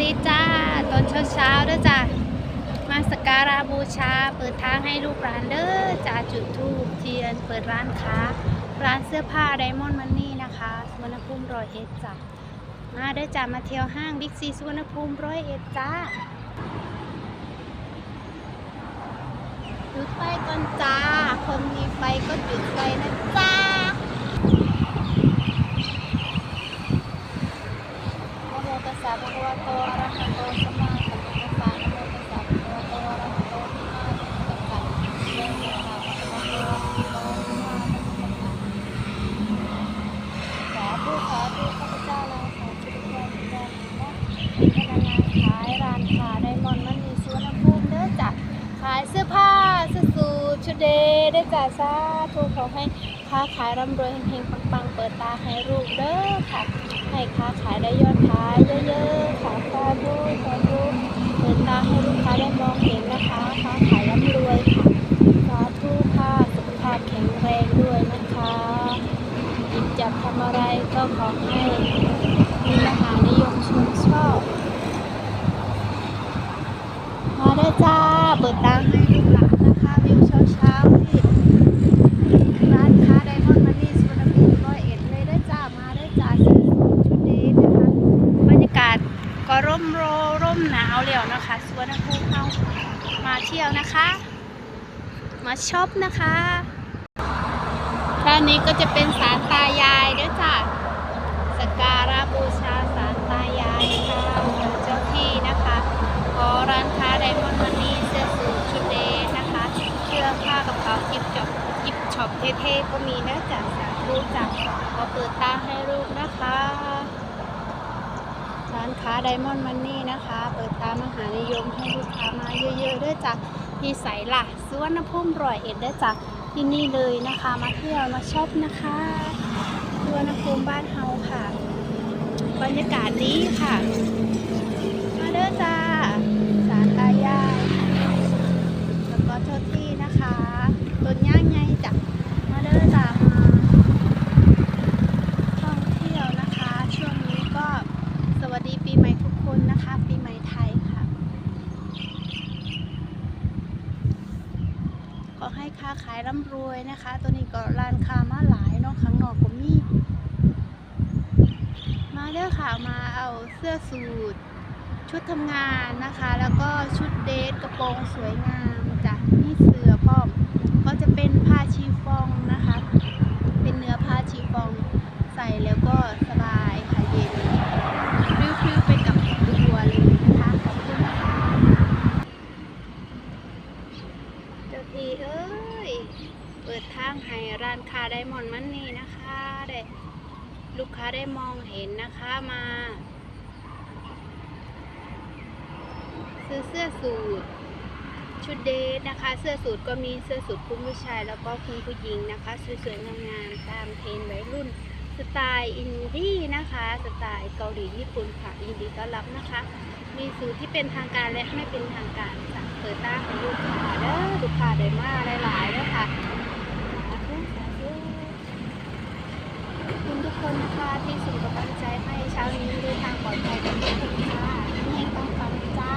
ดีจ้าตอนเช้าๆเด้อจ้ามาสกการะบูชา เปิดทางให้ลูกหลานเด้อจ้าจุดธูปเทียน เปิดร้านค้า ร้านเสื้อผ้าไดมอนด์มันนี่นะคะสุวนภูมิร้อยเอ็ดจ้ามาเด้อจ้ามาเที่ยวห้างบิ๊กซีสุวนภูมิร้อยเอ็ดจ้าจุดไฟก่อนจ้า คนมีไฟก็จุดไฟนะจ้า นะโม ตัวอะระหะโตสัมาสัมพุทธัสสะนตัวอะระหะโตสัมมาสัมพุทธัสสะนะโมตัสสะภะคะวะโตอะระหะโตสัมมาสัมพุทธัสสะสาธุสาธุข้าพเจ้าเราขอชุดเจ้าชุดเจ้านะพนักงานขายร้านค้าไดมอนมันมีสวนภูมิเด้จ้ะขายเสื้อผ้าเสื้อสูทชุดเดย์ได้อจ้ะสาธุขอให้ค้าขายร่ำรวยเฮงๆปังๆ เปิดตาให้ลูกเด้อค่ะ ให้ค้าขายได้ยอดขายเยอะๆค่ะสาธุสาธุเปิดตาให้ลูกค้าได้มองเห็นนะคะค้าขายร่ำรวยค่ะสาธุค่ะสุขภาพแข็งแรงด้วยนะคะหยิบจับทำอะไรก็ขอให้มีมหานิยมชมชอบ มาได้จ้า เปิดตาให้ลูกหลานนะคะวิวเช้าๆที่ ร้านค้าไดมอนด์มันนี่สุวรรณภูมิร้อยเอ็ดเลยได้อจ้ามาได้อจ้าซื้อชุดเดทนะคะบรรยากาศก็ร่ม โรร่มหนาวแล้วนะคะสวรรณภูเรามาเที่ยวนะคะ มาช็อปนะคะด้านนี้ก็จะเป็นศาลตายายด้วยจ้าสการะบูชาศาลตายายนะคะเจ้าที่นะคะขอร้านค้าไดมอนด์มันนี่เสื้อสูทชุดเดนะคะเสื้อผ้ากระเป๋ากิบจบกิบช็อปเท่ๆก็มีนะจ๊ะสาธุจ้ะขอเปิดตาให้ลูกนะคะ ร้านค้าไดมอนด์มันนี่นะคะ เปิดตามหานิยมให้ลูกค้ามาเยอะๆด้วยจ้ะที่ใสล่ะสวนภูมิร้อยเอ็ดด้วยจ้ะที่นี่เลยนะคะ มาเที่ยวมาช็อปนะคะสวนภูมิบ้านเฮาค่ะ บรรยากาศดีค่ะ มาเด้อจ้าสารตายาย แล้วก็เจ้าที่นะคะต้นย่างไงจ้ะมาเด้อจ้ามาท่องเที่ยวนะคะ ช่วงนี้ก็สวัสดีปีใหม่ทุกคนนะคะ ปีใหม่ไทยค่ะ ขอให้ ค้าขายร่ำรวยนะคะ ตัวนี้ก็ร้านค้ามาหลายเนาะข้างนอกก็มีมาเด้อค่ะมาเอาเสื้อสูทชุดทำงานนะคะ แล้วก็ชุดเดทกระโปรงสวยงามจ้ะนี่เสือพ้อม ก็จะเป็นผ้าชีฟองนะคะ เป็นเนื้อผ้าชีฟองใส่แล้วก็สบายค่ะเย็นฟิวๆไปกับตัวเลยนะคะขอบคุณนะคะเจ้าทีเอ้ย เปิดทางให้ร้านค้า ไดมอนด์มันนี่นะคะได้ลูกค้าได้มองเห็นนะคะมา ซื้อเสื้อสูทชุดเดทนะคะ เสื้อสูทก็มีเสื้อสูทคุณผู้ชาย แล้วก็คุณผู้หญิงนะคะสวยๆงามๆตามเทรนด์วัยรุ่นสไตล์อินดี้นะคะ สไตล์เกาหลีญี่ปุ่นค่ะยินดีต้อนรับนะคะ มีสูทที่เป็นทางการและไม่เป็นทางการจ้ะเปิดตาของลูกค้าเด้อลูกค้าได้มาหลายๆเด้อค่ะสาธุสาธุขอบ คุณทุกคนนะคะที่ส่งกำลังใจให้เช้านี้เดินทางปลอดภัยกันทุกคนค่ะให้ต้องฟังจ้า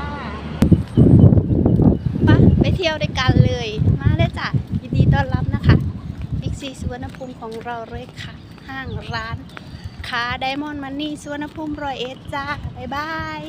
ปะไปเที่ยวด้วยกันเลย มาเลยจ้ะยินดีต้อนรับนะคะบิ๊กซีสุวรรณภูมิของเราเลยค่ะ ห้างร้านค้าไดมอนด์มันนี่สุวรรณภูมิรอยเอ็ดจ้าบ๊ายบาย